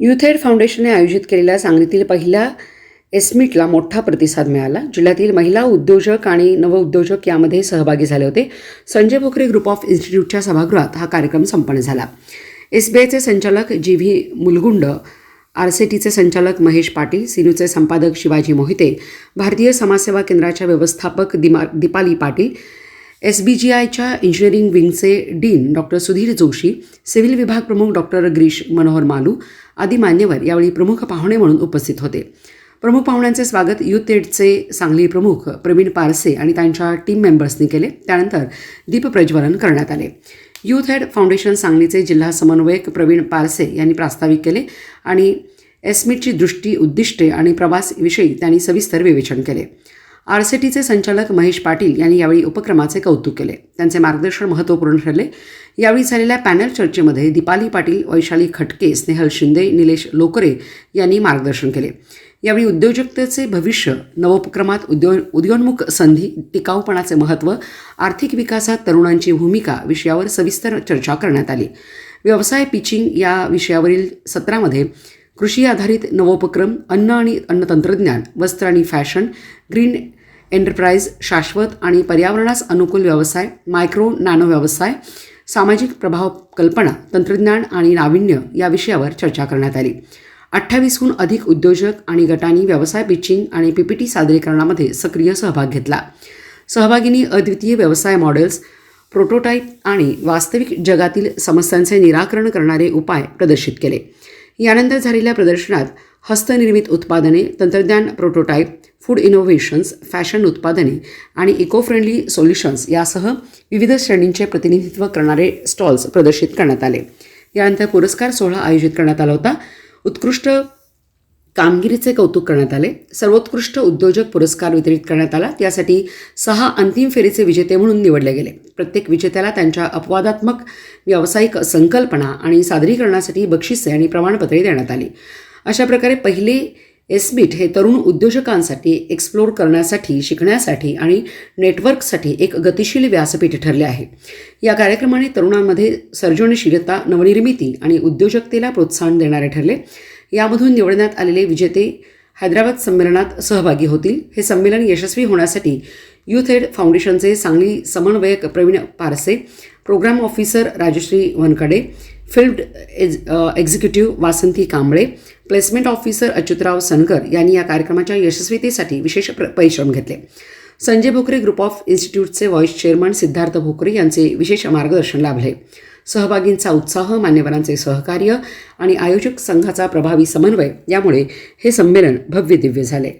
युथेड फाउंडेशनने आयोजित केलेल्या सांगलीतील पहिल्या एसमीटला मोठा प्रतिसाद मिळाला. जिल्ह्यातील महिला उद्योजक आणि नवउद्योजक यामध्ये सहभागी झाले होते. संजय भोकरे ग्रुप ऑफ इन्स्टिट्यूटच्या सभागृहात हा कार्यक्रम संपन्न झाला. एस बी आयचे संचालक G V Mulgund R C टीचे संचालक महेश पाटील सिनूचे संपादक शिवाजी मोहिते भारतीय समाजसेवा केंद्राच्या व्यवस्थापक दिमा Deepali Patil S B G आयच्या engineering विंगचे dean doctor Sudhir Joshi civil विभाग प्रमुख डॉक्टर ग्रीश मनोहर मालू आदी मान्यवर यावेळी प्रमुख पाहुणे म्हणून उपस्थित होते. प्रमुख पाहुण्यांचे स्वागत युथेडचे सांगली प्रमुख प्रवीण पारसे आणि त्यांच्या टीम मेंबर्सनी केले. त्यानंतर दीपप्रज्वलन करण्यात आले. यूथ हेड फाउंडेशन सांगलीचे जिल्हा समन्वयक प्रवीण पारसे यांनी प्रास्ताविक केले आणि एसमिटची दृष्टी उद्दिष्टे आणि प्रवासविषयी त्यांनी सविस्तर विवेचन केले. आर सी टीचे संचालक महेश पाटील यांनी यावेळी उपक्रमाचे कौतुक केले. त्यांचे मार्गदर्शन महत्त्वपूर्ण ठरले. यावेळी झालेल्या पॅनल चर्चेमध्ये दीपाली पाटील वैशाली खटके स्नेहल शिंदे निलेश लोकरे यांनी मार्गदर्शन केले. यावेळी उद्योजकतेचे भविष्य नवोपक्रमात उद्यो उदयोन्मुख संधी टिकाऊपणाचे महत्त्व आर्थिक विकासात तरुणांची भूमिका विषयावर सविस्तर चर्चा करण्यात आली. व्यवसाय पिचिंग या विषयावरील सत्रामध्ये कृषी आधारित नवोपक्रम अन्न आणि अन्न तंत्रज्ञान वस्त्र आणि फॅशन ग्रीन एंटरप्राइज शाश्वत आणि पर्यावरणास अनुकूल व्यवसाय मायक्रो नॅनो व्यवसाय सामाजिक प्रभाव कल्पना तंत्रज्ञान आणि नाविन्य या विषयावर चर्चा करण्यात आली. अठ्ठावीसहून अधिक उद्योजक आणि गटांनी व्यवसाय पिचिंग आणि पीपीटी सादरीकरणामध्ये सक्रिय सहभाग घेतला. सहभागींनी अद्वितीय व्यवसाय मॉडेल्स प्रोटोटाईप आणि वास्तविक जगातील समस्यांचे निराकरण करणारे उपाय प्रदर्शित केले. यानंतर झालेल्या प्रदर्शनात हस्तनिर्मित उत्पादने तंत्रज्ञान प्रोटोटाईप फूड इनोव्हेशन्स फॅशन उत्पादने आणि इको फ्रेंडली सोल्युशन्स यासह विविध श्रेणींचे प्रतिनिधित्व करणारे स्टॉल्स प्रदर्शित करण्यात आले. यानंतर पुरस्कार सोहळा आयोजित करण्यात आला होता. उत्कृष्ट कामगिरीचे कौतुक करण्यात आले. सर्वोत्कृष्ट उद्योजक पुरस्कार वितरित करण्यात आला. त्यासाठी सहा अंतिम फेरीचे विजेते म्हणून निवडले गेले. प्रत्येक विजेत्याला त्यांच्या अपवादात्मक व्यावसायिक संकल्पना आणि सादरीकरणासाठी बक्षिसे आणि प्रमाणपत्रे देण्यात आली. अशा प्रकारे पहिले एसबीट हे तरुण उद्योजकांसाठी एक्सप्लोर करण्यासाठी शिकण्यासाठी आणि नेटवर्कसाठी एक गतिशील व्यासपीठ ठरले आहे. या कार्यक्रमाने तरुणांमध्ये सर्जनशीलता नवनिर्मिती आणि उद्योजकतेला प्रोत्साहन देणारे ठरले. यामधून निवडण्यात आलेले विजेते हैदराबाद संमेलनात सहभागी होतील. हे संमेलन यशस्वी होण्यासाठी युथ एड फाउंडेशनचे सांगली समन्वयक Praveen Parse program officer Rajashri Wankade field age executive Vasanti Kamble placement officer Achyutrao Sankar यांनी या कार्यक्रमाच्या यशस्वीतेसाठी विशेष प्र परिश्रम घेतले. संजय भोकरे ग्रुप ऑफ इन्स्टिट्यूटचे व्हाईस चेअरमन सिद्धार्थ भोकरे यांचे विशेष मार्गदर्शन लाभले. सहभागींचा उत्साह मान्यवरांचे सहकार्य आणि आयोजक संघाचा प्रभावी समन्वय यामुळे हे संमेलन भव्य दिव्य झाले.